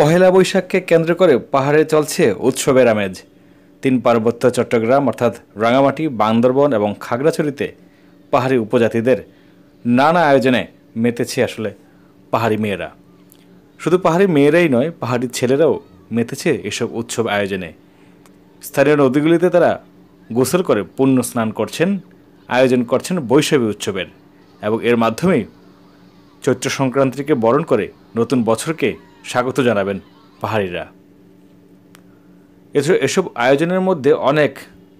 পহেলা বৈশাখকে কেন্দ্র করে পাহাড়ে চলছে উৎসবের আমেজ। তিন পার্বত্য চট্টগ্রাম, অর্থাৎ রাঙামাটি, বান্দরবন এবং খাগড়াছড়িতে পাহাড়ি উপজাতিদের নানা আয়োজনে মেতেছে আসলে পাহাড়ি মেয়েরা। শুধু পাহাড়ি মেয়েরাই নয়, পাহাড়ি ছেলেরাও মেতেছে এসব উৎসব আয়োজনে। স্থানীয় নদীগুলিতে তারা গোসল করে পুণ্য স্নান করছেন, আয়োজন করছেন বৈশাখী উৎসবের এবং এর মাধ্যমেই চৈত্র সংক্রান্তিকে বরণ করে নতুন বছরকে স্বাগত জানাবেন পাহাড়িরা। এছাড়া এসব আয়োজনের মধ্যে অনেক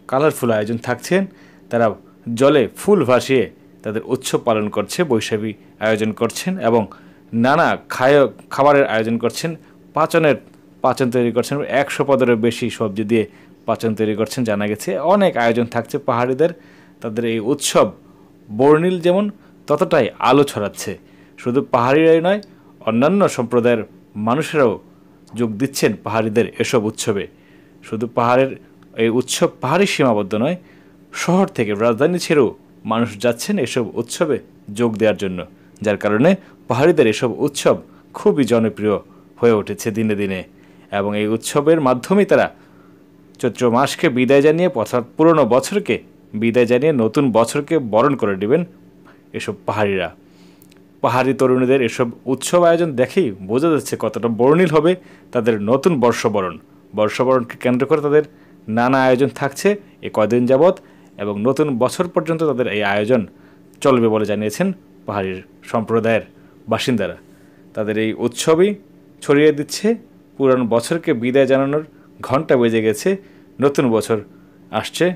কালারফুল আয়োজন থাকছেন তারা জলে ফুল ভাসিয়ে তাদের উৎসব পালন করছে, বৈশাখী আয়োজন করছেন এবং নানা খায়, খাবারের আয়োজন করছেন। পাচনের পাচন তৈরি করছেন, একশো পদেরও বেশি সবজি দিয়ে পাচন তৈরি করছেন, জানা গেছে। অনেক আয়োজন থাকছে পাহাড়িদের। তাদের এই উৎসব বর্ণিল যেমন, ততটাই আলো ছড়াচ্ছে। শুধু পাহাড়িরাই নয়, অন্যান্য সম্প্রদায়ের মানুষেরাও যোগ দিচ্ছেন পাহাড়িদের এসব উৎসবে। শুধু পাহাড়ের, এই উৎসব পাহাড়ি সীমাবদ্ধ নয়, শহর থেকে রাজধানী ছেড়েও মানুষ যাচ্ছেন এসব উৎসবে যোগ দেওয়ার জন্য, যার কারণে পাহাড়িদের এসব উৎসব খুবই জনপ্রিয় হয়ে উঠেছে দিনে দিনে। এবং এই উৎসবের মাধ্যমেই তারা চৈত্র মাসকে বিদায় জানিয়ে, অর্থাৎ পুরনো বছরকে বিদায় জানিয়ে নতুন বছরকে বরণ করে নেবেন এসব পাহাড়িরা। পাহাড়ি তরুণীদের এসব উৎসব আয়োজন দেখেই বোঝা যাচ্ছে কতটা বর্ণিল হবে তাদের নতুন বর্ষবরণ। বর্ষবরণকে কেন্দ্র করে তাদের নানা আয়োজন থাকছে এ কদিন যাবৎ এবং নতুন বছর পর্যন্ত তাদের এই আয়োজন চলবে বলে জানিয়েছেন পাহাড়ির সম্প্রদায়ের বাসিন্দারা। তাদের এই উৎসবই ছড়িয়ে দিচ্ছে পুরান বছরকে বিদায় জানানোর ঘণ্টা বেজে গেছে নতুন বছর আসছে।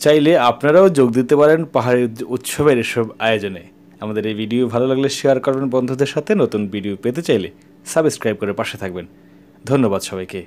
চাইলে আপনারাও যোগ দিতে পারেন পাহাড়ি উৎসবের এসব আয়োজনে। আমাদের এই ভিডিও ভালো লাগলে শেয়ার করবেন বন্ধুদের সাথে। নতুন ভিডিও পেতে চাইলে সাবস্ক্রাইব করে পাশে থাকবেন। ধন্যবাদ সবাইকে।